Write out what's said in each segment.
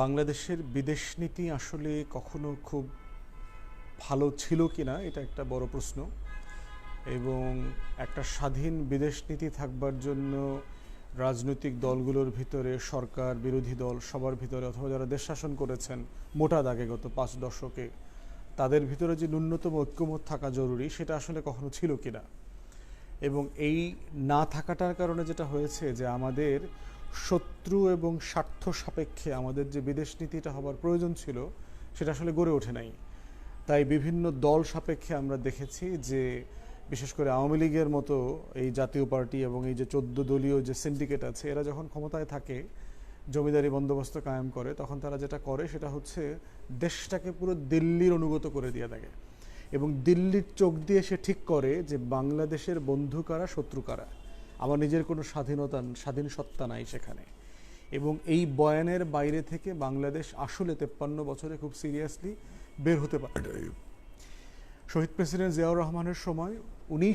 বাংলাদেশের বিদেশ নীতি আসলে কখনো খুব ভালো ছিল কি না এটা একটা বড় প্রশ্ন। এবং একটা স্বাধীন বিদেশ নীতি থাকবার জন্য রাজনৈতিক দলগুলোর ভিতরে, সরকার, বিরোধী দল সবার ভিতরে অথবা যারা দেশ শাসন করেছেন মোটা দাগে গত পাঁচ দশকে, তাদের ভিতরে যে ন্যূনতম ঐক্যমত থাকা জরুরি, সেটা আসলে কখনো ছিল কি না এবং এই না থাকাটার কারণে যেটা হয়েছে যে আমাদের শত্রু এবং স্বার্থ সাপেক্ষে আমাদের যে বিদেশ নীতিটা হবার প্রয়োজন ছিল, সেটা আসলে গড়ে ওঠে নাই। তাই বিভিন্ন দল সাপেক্ষে আমরা দেখেছি যে, বিশেষ করে আওয়ামী লীগের মতো এই জাতীয় পার্টি এবং এই যে চোদ্দ দলীয় যে সিন্ডিকেট আছে, এরা যখন ক্ষমতায় থাকে, জমিদারি বন্দোবস্ত কায়েম করে, তখন তারা যেটা করে সেটা হচ্ছে দেশটাকে পুরো দিল্লির অনুগত করে দিয়ে থাকে এবং দিল্লির চোখ দিয়ে সে ঠিক করে যে বাংলাদেশের বন্ধু কারা, শত্রু কারা। আমার নিজের কোনো স্বাধীনতা, স্বাধীন সত্তা নাই সেখানে। এবং এই বয়ানের বাইরে থেকে বাংলাদেশ আসলে তেপ্পান্ন বছরে খুব সিরিয়াসলি বের হতে পারে। শহীদ প্রেসিডেন্ট জিয়াউর রহমানের সময় উনি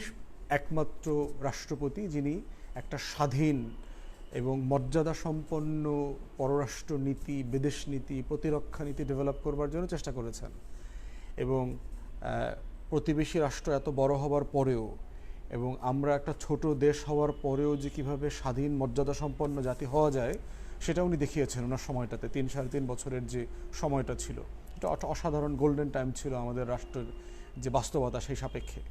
একমাত্র রাষ্ট্রপতি যিনি একটা স্বাধীন এবং মর্যাদা সম্পন্ন পররাষ্ট্র নীতি, বিদেশ নীতি, প্রতিরক্ষা নীতি ডেভেলপ করবার জন্য চেষ্টা করেছেন। এবং প্রতিবেশী রাষ্ট্র এত বড় হবার পরেও এবং আমরা একটা ছোট দেশ হওয়ার পরেও যে কীভাবে স্বাধীন মর্যাদা সম্পন্ন জাতি হওয়া যায় সেটা উনি দেখিয়েছেন ওনার সময়টাতে, তিন সাড়ে তিন বছরের যে সময়টা ছিল। এটা অসাধারণ গোল্ডেন টাইম ছিল আমাদের রাষ্ট্রের যে বাস্তবতা সেই সাপেক্ষে।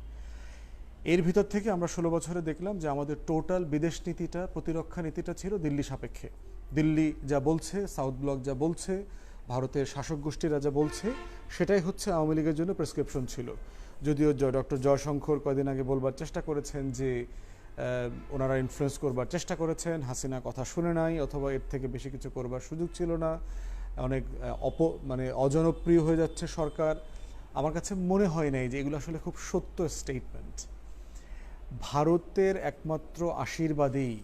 এর ভিতর থেকে আমরা ষোলো বছরে দেখলাম যে আমাদের টোটাল বিদেশ নীতিটা, প্রতিরক্ষা নীতিটা ছিল দিল্লি সাপেক্ষে। দিল্লি যা বলছে, সাউথ ব্লক যা বলছে, ভারতের শাসক গোষ্ঠীরা যা বলছে, সেটাই হচ্ছে আওয়ামী লীগের জন্য প্রেসক্রিপশন ছিল। যদিও ডক্টর জয়শঙ্কর কয়দিন আগে বলবার চেষ্টা করেছেন যে ওনারা ইনফ্লুয়েন্স করবার চেষ্টা করেছেন, হাসিনা কথা শুনে নাই, অথবা এর থেকে বেশি কিছু করবার সুযোগ ছিল না। অনেক অপ মানে অজনপ্রিয় হয়ে যাচ্ছে সরকার। আমার কাছে মনে হয় নাই যে এগুলো আসলে খুব সত্য স্টেটমেন্ট ভারতের একমাত্র আশীর্বাদেই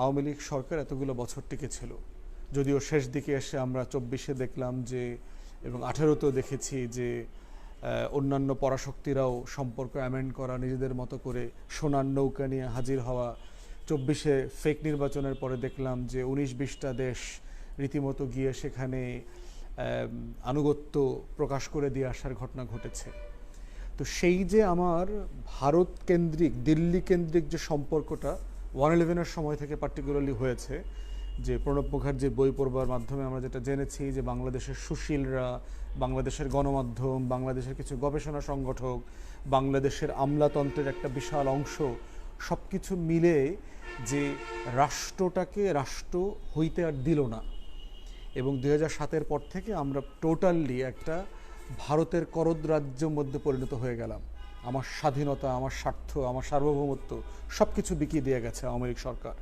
আওয়ামী লীগ সরকার এতগুলো বছর টিকেছিল। যদিও শেষ দিকে এসে আমরা চব্বিশে দেখলাম যে, এবং আঠেরোতেও দেখেছি যে অন্যান্য পরাশক্তিরাও সম্পর্ক অ্যামেন্ড করা, নিজেদের মতো করে সোনার নৌকা নিয়ে হাজির হওয়া। চব্বিশে ফেক নির্বাচনের পরে দেখলাম যে উনিশ বিশটা দেশ রীতিমতো গিয়ে সেখানে আনুগত্য প্রকাশ করে দিয়ে আসার ঘটনা ঘটেছে। তো সেই যে আমার ভারত কেন্দ্রিক, দিল্লি কেন্দ্রিক যে সম্পর্কটা ওয়ান ইলেভেনের সময় থেকে পার্টিকুলারলি হয়েছে যে প্রণব মুখার্জির বই পড়বার মাধ্যমে আমরা যেটা জেনেছি যে বাংলাদেশের সুশীলরা, বাংলাদেশের গণমাধ্যম, বাংলাদেশের কিছু গবেষণা সংগঠক, বাংলাদেশের আমলাতন্ত্রের একটা বিশাল অংশ সব কিছু মিলে যে রাষ্ট্রটাকে রাষ্ট্র হইতে আর দিল না। এবং হাজার সাতের পর থেকে আমরা টোটালি একটা ভারতের করদ রাজ্যের মধ্যে পরিণত হয়ে গেলাম। আমার স্বাধীনতা, আমার স্বার্থ, আমার সার্বভৌমত্ব সব কিছু বিকিয়ে দিয়ে গেছে আওয়ামী লীগ সরকার।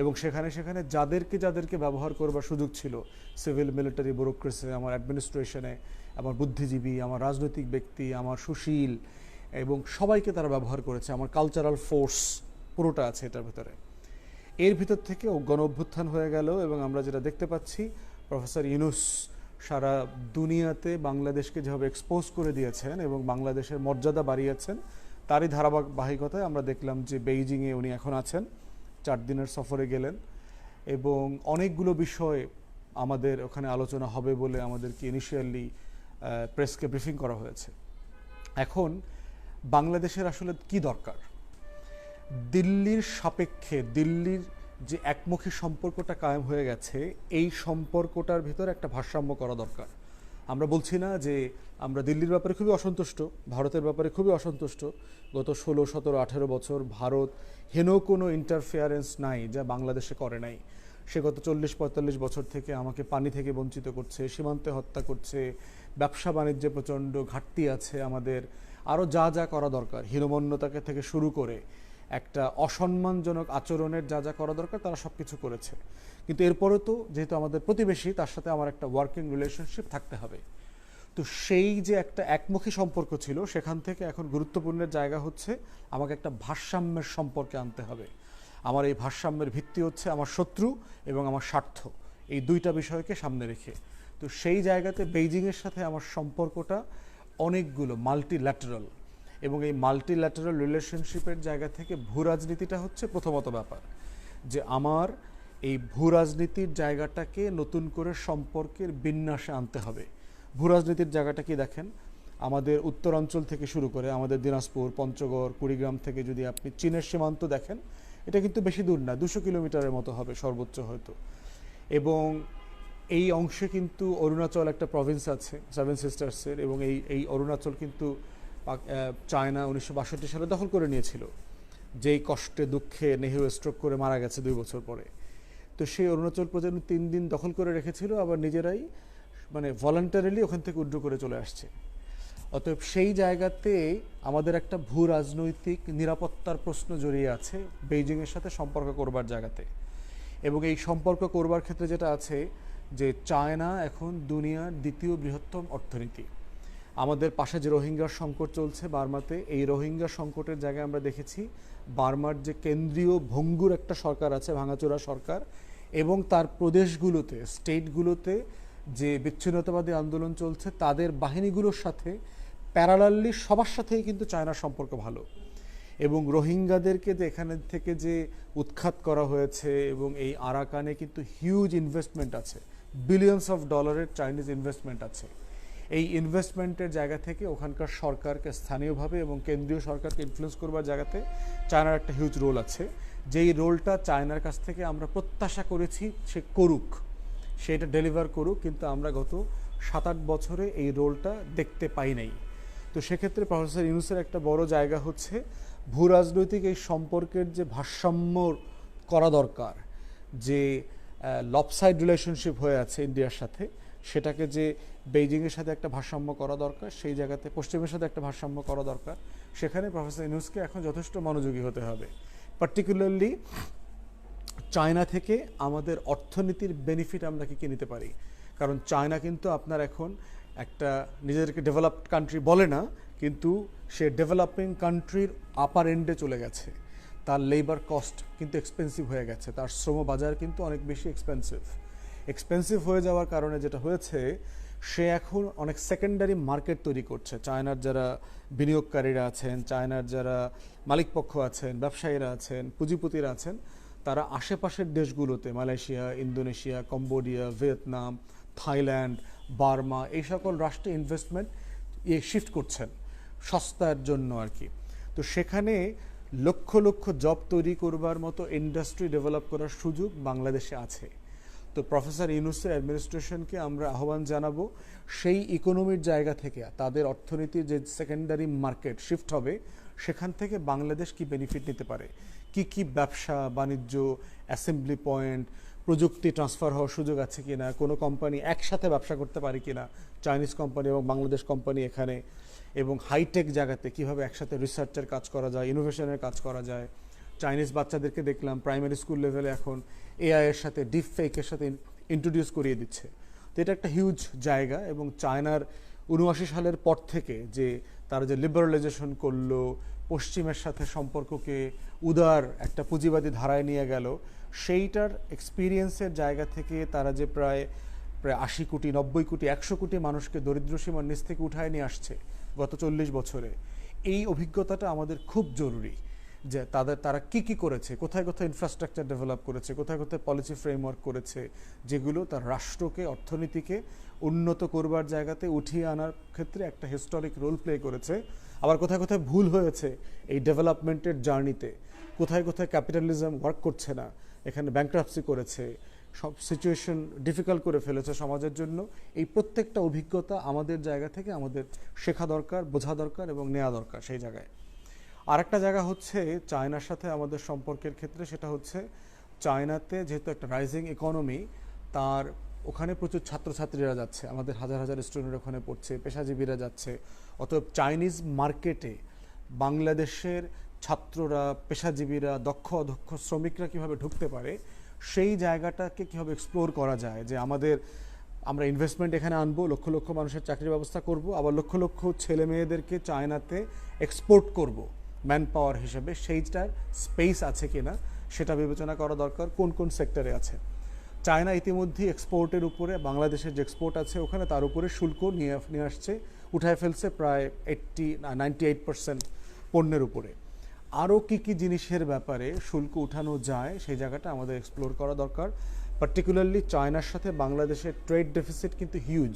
এবং সেখানে সেখানে যাদেরকে যাদেরকে ব্যবহার করবার সুযোগ ছিল, সিভিল মিলিটারি ব্যুরোক্রেসি, আমার অ্যাডমিনিস্ট্রেশনে, আমার বুদ্ধিজীবী, আমার রাজনৈতিক ব্যক্তি, আমার সুশীল এবং সবাইকে তারা ব্যবহার করেছে। আমার কালচারাল ফোর্স পুরোটা আছে এটার ভিতরে। এর ভিতর থেকে গণ অভ্যুত্থান হয়ে গেল এবং আমরা যেটা দেখতে পাচ্ছি, প্রফেসর ইউনুস সারা দুনিয়াতে বাংলাদেশকে যেভাবে এক্সপোজ করে দিয়েছেন এবং বাংলাদেশের মর্যাদা বাড়িয়েছেন, তারই ধারাবাহিকতায় আমরা দেখলাম যে বেইজিংয়ে উনি এখন আছেন। চার দিনের সফরে গেলেন এবং অনেকগুলো বিষয় আমাদের ওখানে আলোচনা হবে বলে আমাদেরকে ইনিশিয়ালি প্রেসকে ব্রিফিং করা হয়েছে। এখন বাংলাদেশের আসলে কি দরকার? দিল্লির সাপেক্ষে, দিল্লির যে একমুখী সম্পর্কটা কায়েম হয়ে গেছে, এই সম্পর্কটার ভিতরে একটা ভারসাম্য করা দরকার। আমরা বলছি না যে আমরা দিল্লির ব্যাপারে খুবই অসন্তুষ্ট, ভারতের ব্যাপারে খুবই অসন্তুষ্ট। গত ষোলো, সতেরো, আঠেরো বছর ভারত হেন কোনো ইন্টারফেয়ারেন্স নাই যা বাংলাদেশে করে নাই। সে গত চল্লিশ, পঁয়তাল্লিশ বছর থেকে আমাকে পানি থেকে বঞ্চিত করছে, সীমান্তে হত্যা করছে, ব্যবসা বাণিজ্যে প্রচণ্ড ঘাটতি আছে আমাদের। আরও যা যা করা দরকার, হীনমন্যতাকে থেকে শুরু করে একটা অসম্মানজনক আচরণের যা যা করা দরকার তারা সব কিছু করেছে। কিন্তু এরপরে তো যেহেতু আমাদের প্রতিবেশী, তার সাথে আমার একটা ওয়ার্কিং রিলেশনশিপ থাকতে হবে। তো সেই যে একটা একমুখী সম্পর্ক ছিল, সেখান থেকে এখন গুরুত্বপূর্ণের জায়গা হচ্ছে আমাকে একটা ভারসাম্যের সম্পর্কে আনতে হবে। আমার এই ভারসাম্যের ভিত্তি হচ্ছে আমার শত্রু এবং আমার স্বার্থ, এই দুইটা বিষয়কে সামনে রেখে। তো সেই জায়গাতে বেইজিংয়ের সাথে আমার সম্পর্কটা অনেকগুলো মাল্টিল্যাটারাল এবং এই মাল্টিল্যাটারাল রিলেশনশিপের জায়গা থেকে ভূ রাজনীতিটা হচ্ছে প্রথমত ব্যাপার। যে আমার এই ভূ রাজনীতির জায়গাটাকে নতুন করে সম্পর্কের বিন্যাসে আনতে হবে। ভূ রাজনীতির জায়গাটা কি দেখেন? আমাদের উত্তরাঞ্চল থেকে শুরু করে আমাদের দিনাজপুর, পঞ্চগড়, কুড়িগ্রাম থেকে যদি আপনি চীনের সীমান্ত দেখেন, এটা কিন্তু বেশি দূর না, দুশো কিলোমিটারের মতো হবে সর্বোচ্চ হয়তো। এবং এই অংশে কিন্তু অরুণাচল একটা প্রভিন্স আছে সেভেন সিস্টার্সের এবং এই এই অরুণাচল কিন্তু চায়না উনিশশো বাষট্টি সালে দখল করে নিয়েছিল। যেই কষ্টে, দুঃখে নেহেরু স্ট্রোক করে মারা গেছে দুই বছর পরে। তো সেই অরুণাচল প্রজন্ম তিন দিন দখল করে রেখেছিল, আবার নিজেরাই মানে ভলান্টারিলি ওখান থেকে উড্র করে চলে আসছে। অতএব সেই জায়গাতে আমাদের একটা ভূ রাজনৈতিক নিরাপত্তার প্রশ্ন জড়িয়ে আছে বেইজিংয়ের সাথে সম্পর্ক করবার জায়গাতে। এবং এই সম্পর্ক করবার ক্ষেত্রে যেটা আছে যে চায়না এখন দুনিয়ার দ্বিতীয় বৃহত্তম অর্থনীতি। আমাদের পাশে যে রোহিঙ্গার সংকট চলছে বার্মাতে, এই রোহিঙ্গা সংকটের জায়গায় আমরা দেখেছি বার্মার যে কেন্দ্রীয় ভঙ্গুর একটা সরকার আছে, ভাঙাচোরা সরকার এবং তার প্রদেশগুলোতে, স্টেটগুলোতে যে বিচ্ছিন্নতাবাদী আন্দোলন চলছে, তাদের বাহিনীগুলোর সাথে প্যারালালি সবার সাথেই কিন্তু চায়নার সম্পর্ক ভালো। এবং রোহিঙ্গাদেরকে যে এখানে থেকে যে উৎখাত করা হয়েছে এবং এই আরাকানে কিন্তু হিউজ ইনভেস্টমেন্ট আছে। বিলিয়নস অফ ডলারের চাইনিজ ইনভেস্টমেন্ট আছে। এই ইনভেস্টমেন্টের জায়গা থেকে ওখানকার সরকারকে স্থানীয়ভাবে এবং কেন্দ্রীয় সরকারকে ইনফ্লুয়েন্স করবার জায়গাতে চায়নার একটা হিউজ রোল আছে। যেই রোলটা চায়নার কাছ থেকে আমরা প্রত্যাশা করেছি, সে করুক। সেটা ডেলিভার করুক, কিন্তু আমরা গত সাত আট বছরে এই রোলটা দেখতে পাই নাই। তো সেক্ষেত্রে প্রফেসর ইউনুসের একটা বড় জায়গা হচ্ছে ভূ রাজনৈতিক এই সম্পর্কের যে ভারসাম্য করা দরকার, যে লপসাইড রিলেশনশিপ হয়ে আছে ইন্ডিয়ার সাথে, সেটাকে যে বেইজিংয়ের সাথে একটা ভারসাম্য করা দরকার, সেই জায়গাতে পশ্চিমের সাথে একটা ভারসাম্য করা দরকার, সেখানে প্রফেসর ইউনুসকে এখন যথেষ্ট মনোযোগী হতে হবে। পার্টিকুলারলি চায়না থেকে আমাদের অর্থনীতির বেনিফিট আমরা কি কি নিতে পারি? কারণ চায়না কিন্তু আপনার এখন একটা নিজেদেরকে ডেভেলপড কান্ট্রি বলে না, কিন্তু সে ডেভেলপিং কান্ট্রির আপার এন্ডে চলে গেছে। তার লেবার কস্ট কিন্তু এক্সপেন্সিভ হয়ে গেছে। তার শ্রম বাজার কিন্তু অনেক বেশি এক্সপেন্সিভ এক্সপেন্সিভ হয়ে যাওয়ার কারণে যেটা হয়েছে সে এখন অনেক সেকেন্ডারি মার্কেট তৈরি করছে। চায়নার যারা বিনিয়োগকারীরা আছেন, চায়নার যারা মালিকপক্ষ আছেন, ব্যবসায়ীরা আছেন, পুঁজিপতিরা আছেন, তারা আশেপাশের দেশগুলোতে, Malaysia, Indonesia, Cambodia, Vietnam, Thailand, Burma, এই সকল রাষ্ট্রে ইনভেস্টমেন্ট ইয়ে শিফট করছেন সস্তার জন্য আর কি। তো সেখানে লক্ষ লক্ষ জব তৈরি করবার মতো ইন্ডাস্ট্রি ডেভেলপ করার সুযোগ বাংলাদেশে আছে। তো প্রফেসর ইউনুসের অ্যাডমিনিস্ট্রেশনকে আমরা আহ্বান জানাব, সেই ইকোনমির জায়গা থেকে, তাদের অর্থনীতির যে সেকেন্ডারি মার্কেট শিফট হবে, সেখান থেকে বাংলাদেশ কি বেনিফিট নিতে পারে? কি কি ব্যবসা, বাণিজ্য অ্যাসেম্বলি পয়েন্ট প্রযুক্তি ট্রান্সফার হওয়ার সুযোগ আছে কিনা, কোনো কোম্পানি একসাথে ব্যবসা করতে পারে কিনা চাইনিজ কোম্পানি এবং বাংলাদেশ কোম্পানি এখানে, এবং হাইটেক জায়গাতে কীভাবে একসাথে রিসার্চের কাজ করা যায় ইনোভেশনের কাজ করা যায় চাইনিজ বাচ্চাদেরকে দেখলাম প্রাইমারি স্কুল লেভেলে এখন এআই এর সাথে ডিপ ফেকের সাথে ইন্ট্রোডিউস করিয়ে দিচ্ছে। তো এটা একটা হিউজ জায়গা এবং চায়নার উনআশি সালের পর থেকে যে তারা যে লিবারালাইজেশন করল, পশ্চিমের সাথে সম্পর্ককে উদার একটা পুঁজিবাদী ধারায় নিয়ে গেল, সেইটার এক্সপিরিয়েন্সের জায়গা থেকে তারা যে প্রায় প্রায় আশি কোটি, নব্বই কোটি, একশো কোটি মানুষকে দরিদ্র সীমার নিচ থেকে উঠায় নিয়ে আসছে গত চল্লিশ বছরে, এই অভিজ্ঞতাটা আমাদের খুব জরুরি। যে তাদের, তারা কি কি করেছে, কোথায় কোথায় ইনফ্রাস্ট্রাকচার ডেভেলপ করেছে, কোথায় কোথায় পলিসি ফ্রেমওয়ার্ক করেছে, যেগুলো তার রাষ্ট্রকে, অর্থনীতিকে উন্নত করবার জায়গাতে উঠিয়ে আনার ক্ষেত্রে একটা হিস্টোরিক রোল প্লে করেছে। আবার কোথায় কোথায় ভুল হয়েছে এই ডেভেলপমেন্টের জার্নিতে কোথায় কোথায় ক্যাপিটালিজম ওয়ার্ক করছে না? এখানে ব্যাংক্রাপসি করেছে। সব সিচুয়েশন ডিফিকাল্ট করে ফেলেছে সমাজের জন্য। এই প্রত্যেকটা অভিজ্ঞতা আমাদের জায়গা থেকে আমাদের শেখা দরকার, বোঝা দরকার এবং নেওয়া দরকার সেই জায়গায়। আরেকটা জায়গা হচ্ছে চায়নার সাথে আমাদের সম্পর্কের ক্ষেত্রে, সেটা হচ্ছে চায়নাতে যেহেতু একটা রাইজিং ইকোনমি তার ওখানে প্রচুর ছাত্রছাত্রীরা যাচ্ছে। আমাদের হাজার হাজার স্টুডেন্ট ওখানে পড়ছে, পেশাজীবীরা যাচ্ছে। অতএব চাইনিজ মার্কেটে বাংলাদেশের ছাত্ররা, পেশাজীবীরা, দক্ষ অদক্ষ শ্রমিকরা কীভাবে ঢুকতে পারে, সেই জায়গাটাকে কীভাবে এক্সপ্লোর করা যায়? যে আমাদের, আমরা ইনভেস্টমেন্ট এখানে আনব, লক্ষ লক্ষ মানুষের চাকরির ব্যবস্থা করব, আবার লক্ষ লক্ষ ছেলে মেয়েদেরকে চায়নাতে এক্সপোর্ট করব। ম্যান পাওয়ার হিসেবে সেইটার স্পেস আছে কিনা সেটা বিবেচনা করা দরকার, কোন কোন সেক্টরে আছে। চায়না ইতিমধ্যে এক্সপোর্টের উপরে, বাংলাদেশের যে এক্সপোর্ট আছে, ওখানে তার উপরে শুল্ক নিয়ে নিয়ে আসছে, উঠায় ফেলছে প্রায় এইট্টি নাইনটি এইট পার্সেন্ট পণ্যের উপরে। আরও কী কী জিনিসের ব্যাপারে শুল্ক উঠানো যায়, সেই জায়গাটা আমাদের এক্সপ্লোর করা দরকার। পার্টিকুলারলি চায়নার সাথে বাংলাদেশের ট্রেড ডেফিসিট কিন্তু হিউজ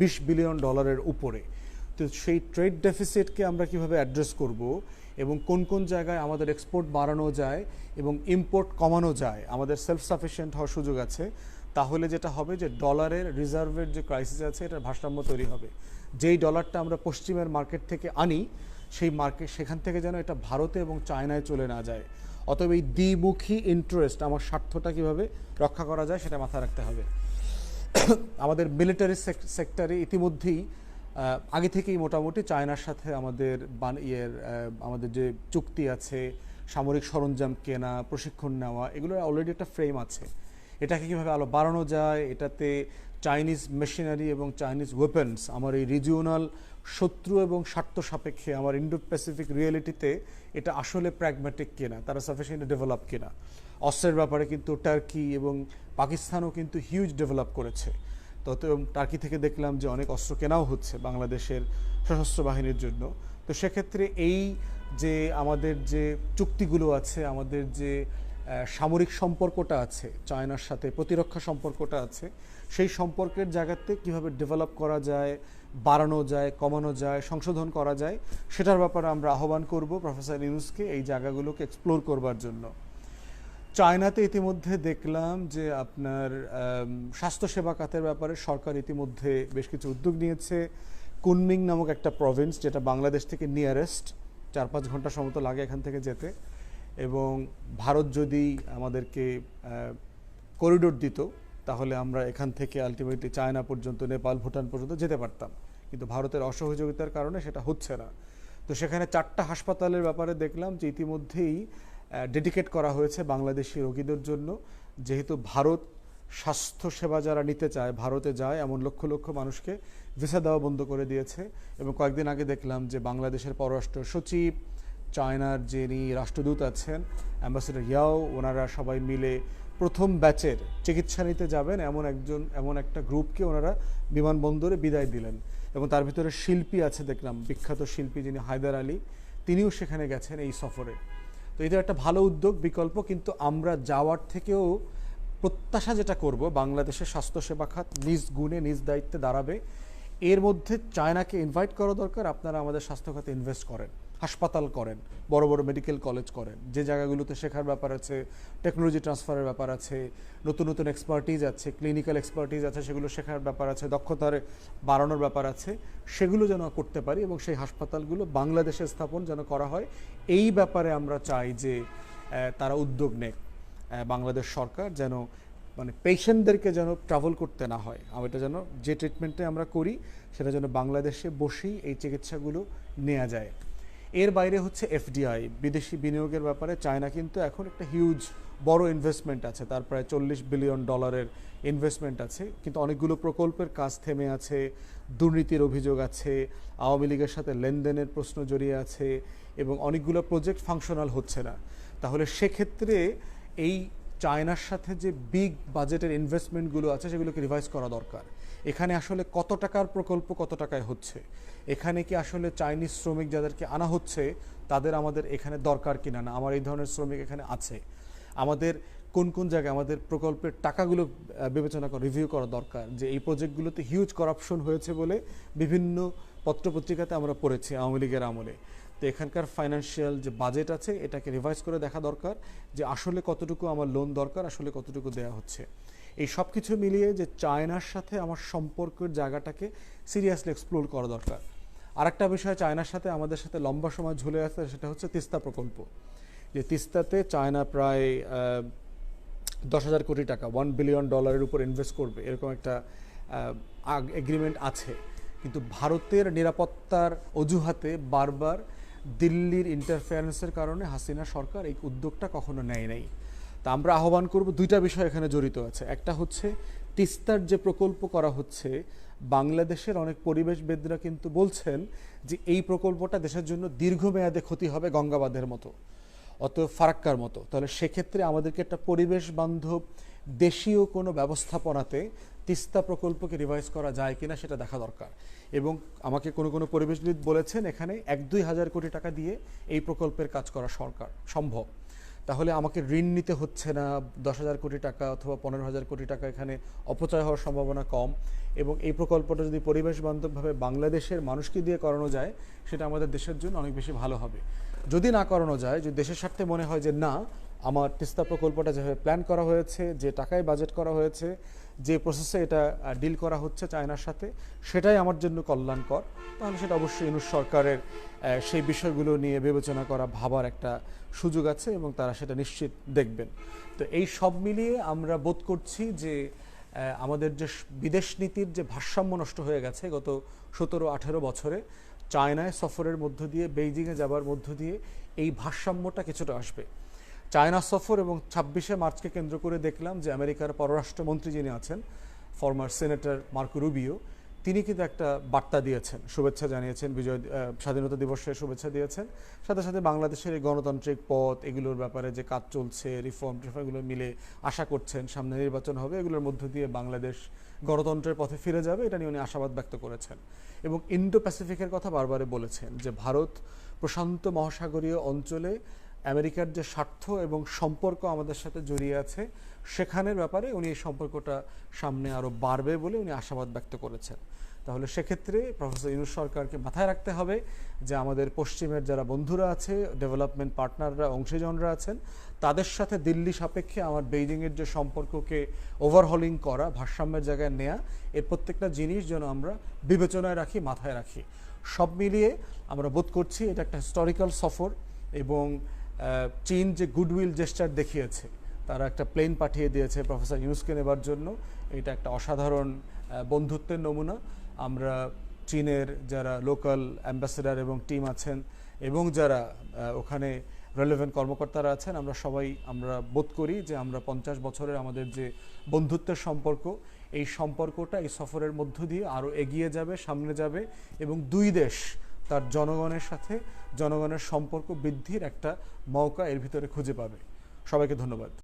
বিশ বিলিয়ন ডলারের উপরে। তো সেই ট্রেড ডেফিসিটকে আমরা কীভাবে অ্যাড্রেস করব? এবং কোন কোন জায়গায় আমাদের এক্সপোর্ট বাড়ানো যায় এবং ইম্পোর্ট কমানো যায়, আমাদের সেলফ সাফিসিয়েন্ট হওয়ার সুযোগ আছে, তাহলে যেটা হবে যে ডলারের রিজার্ভের যে ক্রাইসিস আছে, এটার ভারসাম্য তৈরি হবে। যেই ডলারটা আমরা পশ্চিমের মার্কেট থেকে আনি, সেই মার্কেট সেখান থেকে যেন এটা ভারতে এবং চায়নায় চলে না যায়। অতএব এই দ্বিমুখী ইন্টারেস্ট আমার স্বার্থটা কীভাবে রক্ষা করা যায়, সেটা মাথায় রাখতে হবে। আমাদের মিলিটারি সেক্টরে ইতিমধ্যেই আগে থেকেই মোটামুটি চায়নার সাথে আমাদের বান, ইয়ের আমাদের যে চুক্তি আছে, সামরিক সরঞ্জাম কেনা, প্রশিক্ষণ নেওয়া এগুলোর অলরেডি একটা ফ্রেম আছে। এটাকে কীভাবে আলো বাড়ানো যায়, এটাতে চাইনিজ মেশিনারি এবং চাইনিজ ওয়েপন্স আমার এই রিজিওনাল শত্রু এবং স্বার্থ সাপেক্ষে আমার ইন্ডো প্যাসিফিক রিয়েলিটিতে এটা আসলে প্র্যাগম্যাটিক কেনা, তারা সাফিসিয়েন্ট ডেভেলপ কেনা। অস্ত্রের ব্যাপারে কিন্তু টার্কি এবং পাকিস্তানও কিন্তু হিউজ ডেভেলপ করেছে। তত টার্কি থেকে দেখলাম যে অনেক অস্ত্র কেনাও হচ্ছে বাংলাদেশের সশস্ত্র বাহিনীর জন্য। তো সেক্ষেত্রে এই যে আমাদের যে চুক্তিগুলো আছে, আমাদের যে সামরিক সম্পর্কটা আছে, চায়নার সাথে প্রতিরক্ষা সম্পর্কটা আছে, সেই সম্পর্কের জায়গাতে কীভাবে ডেভেলপ করা যায়, বাড়ানো যায়, কমানো যায়, সংশোধন করা যায়, সেটার ব্যাপারে আমরা আহ্বান করব প্রফেসর ইউনুসকে এই জায়গাগুলোকে এক্সপ্লোর করবার জন্য। চায়নাতে ইতিমধ্যে দেখলাম যে আপনার স্বাস্থ্যসেবা খাতের ব্যাপারে সরকার ইতিমধ্যে বেশ কিছু উদ্যোগ নিয়েছে। কুনমিং নামক একটা প্রভিন্স যেটা বাংলাদেশ থেকে নিয়ারেস্ট চার পাঁচ ঘণ্টা সমত লাগে এখান থেকে যেতে। এবং ভারত যদি আমাদেরকে করিডোর দিত, তাহলে আমরা এখান থেকে আলটিমেটলি চায়না পর্যন্ত, নেপাল, ভুটান পর্যন্ত যেতে পারতাম। কিন্তু ভারতের অসহযোগিতার কারণে সেটা হচ্ছে না। তো সেখানে চারটা হাসপাতালের ব্যাপারে দেখলাম যে ইতিমধ্যেই ডেডিকেট করা হয়েছে বাংলাদেশি রোগীদের জন্য। যেহেতু ভারত স্বাস্থ্য সেবা যারা নিতে চায়, ভারতে যায়, এমন লক্ষ লক্ষ মানুষকে ভিসা দেওয়া বন্ধ করে দিয়েছে। এবং কয়েকদিন আগে দেখলাম যে বাংলাদেশের পররাষ্ট্র সচিব, চায়নার যিনি রাষ্ট্রদূত আছেন, অ্যাম্বাসেডার ইয়াও, ওনারা সবাই মিলে প্রথম ব্যাচের চিকিৎসা নিতে যাবেন। এমন একজন, এমন একটা গ্রুপকে ওনারা বিমানবন্দরে বিদায় দিলেন। এবং তার ভিতরে শিল্পী আছে, দেখলাম বিখ্যাত শিল্পী যিনি হায়দার আলী, তিনিও সেখানে গেছেন এই সফরে। তো এটা একটা ভালো উদ্যোগ, বিকল্প, কিন্তু আমরা যাওয়ার থেকেও প্রত্যাশা যেটা করব, বাংলাদেশের স্বাস্থ্যসেবা খাত নিজ গুণে, নিজ দায়িত্বে দাঁড়াবে। এর মধ্যে চায়নাকে ইনভাইট করা দরকার, আপনারা আমাদের স্বাস্থ্য খাতে ইনভেস্ট করেন। হাসপাতাল করেন, বড় বড় মেডিকেল কলেজ করেন। যে জায়গাগুলোতে শেখার ব্যাপার আছে টেকনোলজি ট্রান্সফারের ব্যাপার আছে, নতুন নতুন এক্সপার্টিজ আছে ক্লিনিক্যাল এক্সপার্টিজ আছে, সেগুলো শেখার ব্যাপার আছে, দক্ষতার বাড়ানোর ব্যাপার আছে, সেগুলো যেন করতে পারি এবং সেই হাসপাতালগুলো বাংলাদেশে স্থাপন যেন করা হয়, এই ব্যাপারে আমরা চাই যে তারা উদ্যোগ নেক। বাংলাদেশ সরকার যেন মানে পেশেন্টদেরকে যেন ট্রাভেল করতে না হয় এটা যেন যে ট্রিটমেন্টে আমরা করি, সেটা যেন বাংলাদেশে বসেই এই চিকিৎসাগুলো নেওয়া যায়। এর বাইরে হচ্ছে এফডিআই, বিদেশি বিনিয়োগের ব্যাপারে চায়না কিন্তু এখন একটা হিউজ বড় ইনভেস্টমেন্ট আছে। তার প্রায় চল্লিশ বিলিয়ন ডলারের ইনভেস্টমেন্ট আছে। কিন্তু অনেকগুলো প্রকল্পের কাজ থেমে আছে, দুর্নীতির অভিযোগ আছে, আওয়ামী লীগের সাথে লেনদেনের প্রশ্ন জড়িয়ে আছে এবং অনেকগুলো প্রজেক্ট ফাংশনাল হচ্ছে না। তাহলে সেক্ষেত্রে এই চায়নার সাথে যে বিগ বাজেটের ইনভেস্টমেন্টগুলো আছে, সেগুলোকে রিভাইজ করা দরকার। এখানে আসলে কত টাকার প্রকল্প কত টাকায় হচ্ছে? এখানে কি আসলে চাইনিজ শ্রমিক যাদেরকে আনা হচ্ছে, তাদের আমাদের এখানে দরকার কিনা না? আমার এই ধরনের শ্রমিক এখানে আছে। আমাদের কোন কোন জায়গায় আমাদের প্রকল্পের টাকাগুলো বিবেচনা করা রিভিউ করা দরকার? যে এই প্রজেক্টগুলোতে হিউজ করাপশন হয়েছে বলে বিভিন্ন পত্রপত্রিকাতে আমরা পড়েছি আওয়ামী লীগের আমলে। তো এখানকার ফাইন্যান্সিয়াল যে বাজেট আছে, এটাকে রিভাইজ করে দেখা দরকার যে আসলে কতটুকু আমার লোন দরকার, আসলে কতটুকু দেওয়া হচ্ছে। এই সব কিছু মিলিয়ে যে চায়নার সাথে আমার সম্পর্কের জায়গাটাকে সিরিয়াসলি এক্সপ্লোর করা দরকার। আরেকটা বিষয়, চায়নার সাথে আমাদের সাথে লম্বা সময় ঝুলে আছে, সেটা হচ্ছে তিস্তা প্রকল্প। যে তিস্তাতে চায়না প্রায় দশ হাজার কোটি টাকা ওয়ান বিলিয়ন ডলারের উপর ইনভেস্ট করবে, এরকম একটা এগ্রিমেন্ট আছে। কিন্তু ভারতের নিরাপত্তার অজুহাতে বারবার দিল্লির ইন্টারফেয়ারেন্সের কারণে হাসিনা সরকার এই উদ্যোগটা কখনো নেয় নাই। তা আমরা আহ্বান করব দুইটা বিষয় এখানে জড়িত আছে। একটা হচ্ছে, তিস্তার যে প্রকল্প করা হচ্ছে, বাংলাদেশের অনেক পরিবেশবিদরা কিন্তু বলছেন যে এই প্রকল্পটা দেশের জন্য দীর্ঘমেয়াদে ক্ষতি হবে গঙ্গাবাদের মতো অত ফারাক্কার মতো। তাহলে সেক্ষেত্রে আমাদেরকে একটা পরিবেশ বান্ধব দেশীয় কোনো ব্যবস্থাপনাতে তিস্তা প্রকল্পকে রিভাইজ করা যায় কিনা সেটা দেখা দরকার। এবং আমাকে কোনো কোনো পরিবেশবিদ বলেছেন, এখানে এক দুই হাজার কোটি টাকা দিয়ে এই প্রকল্পের কাজ করা সরকার, সম্ভব। তাহলে আমাকে ঋণ নিতে হচ্ছে না, দশ হাজার কোটি টাকা অথবা পনেরো হাজার কোটি টাকা এখানে অপচয় হওয়ার সম্ভাবনা কম এবং এই প্রকল্পটা যদি পরিবেশ বান্ধবভাবে বাংলাদেশের মানুষকে দিয়ে করানো যায়, সেটা আমাদের দেশের জন্য অনেক বেশি ভালো হবে। যদি না করানো যায়, যদি দেশের স্বার্থে মনে হয় যে না, আমার তিস্তা প্রকল্পটা যেভাবে প্ল্যান করা হয়েছে, যে টাকায় বাজেট করা হয়েছে, যে প্রসেসে এটা ডিল করা হচ্ছে চায়নার সাথে, সেটাই আমার জন্য কল্যাণকর, তাহলে সেটা অবশ্যই ইনুস সরকারের সেই বিষয়গুলো নিয়ে বিবেচনা করা, ভাবার একটা সুযোগ আছে এবং তারা সেটা নিশ্চিত দেখবেন। তো এই সব মিলিয়ে আমরা বোধ করছি যে আমাদের যে বিদেশ নীতির যে ভারসাম্য নষ্ট হয়ে গেছে গত সতেরো, আঠেরো বছরে, চায়নায় সফরের মধ্য দিয়ে, বেইজিংয়ে যাবার মধ্য দিয়ে এই ভারসাম্যটা কিছুটা আসবে। চায়না সফর এবং ছাব্বিশে মার্চকে কেন্দ্র করে দেখলাম যে আমেরিকার পররাষ্ট্রমন্ত্রী যিনি আছেন ফর্মার সেনেটর মার্কো রুবিও তিনি কিন্তু একটা বার্তা দিয়েছেন, শুভেচ্ছা জানিয়েছেন, বিজয় স্বাধীনতা দিবসের শুভেচ্ছা দিয়েছেন। সাথে সাথে বাংলাদেশের এই গণতান্ত্রিক পথ, এগুলোর ব্যাপারে যে কাজ চলছে রিফর্ম টিফর্মগুলো মিলে আশা করছেন সামনে নির্বাচন হবে, এগুলোর মধ্য দিয়ে বাংলাদেশ গণতন্ত্রের পথে ফিরে যাবে, এটা নিয়ে উনি আশাবাদ ব্যক্ত করেছেন। এবং ইন্দো প্যাসিফিকের কথা বারবারে বলেছেন যে, ভারত প্রশান্ত মহাসাগরীয় অঞ্চলে আমেরিকার যে স্বার্থ এবং সম্পর্ক আমাদের সাথে জড়িয়ে আছে, সেখানের ব্যাপারে উনি এই সম্পর্কটা সামনে আরও বাড়বে বলে উনি আশাবাদ ব্যক্ত করেছেন। তাহলে সেক্ষেত্রে প্রফেসর ইউনুস সরকারকে মাথায় রাখতে হবে যে আমাদের পশ্চিমের যারা বন্ধুরা আছে, ডেভেলপমেন্ট পার্টনাররা, অংশীজনরা আছেন, তাদের সাথে দিল্লি সাপেক্ষে আমার বেইজিংয়ের যে সম্পর্ককে ওভারহলিং করা, ভারসাম্যের জায়গায় নেয়া, এর প্রত্যেকটা জিনিস যেন আমরা বিবেচনায় রাখি, মাথায় রাখি। সব মিলিয়ে আমরা বোধ করছি এটা একটা হিস্টোরিক্যাল সফর এবং চীন যে গুডউইল জেস্টার দেখিয়েছে, তারা একটা প্লেন পাঠিয়ে দিয়েছে প্রফেসর ইউনুসকে নেবার জন্য। এটা একটা অসাধারণ বন্ধুত্বের নমুনা। আমরা চীনের যারা লোকাল অ্যাম্বাসেডার এবং টিম আছেন এবং যারা ওখানে রেলেভেন্ট কর্মকর্তারা আছেন, আমরা সবাই, আমরা বোধ করি যে আমরা পঞ্চাশ বছরের আমাদের যে বন্ধুত্বের সম্পর্ক, এই সম্পর্কটা এই সফরের মধ্য দিয়ে আরও এগিয়ে যাবে, সামনে যাবে এবং দুই দেশ তার জনগণের সাথে জনগণের সম্পর্ক বৃদ্ধির একটা মৌকা এর ভিতরে খুঁজে পাবে। সবাইকে ধন্যবাদ।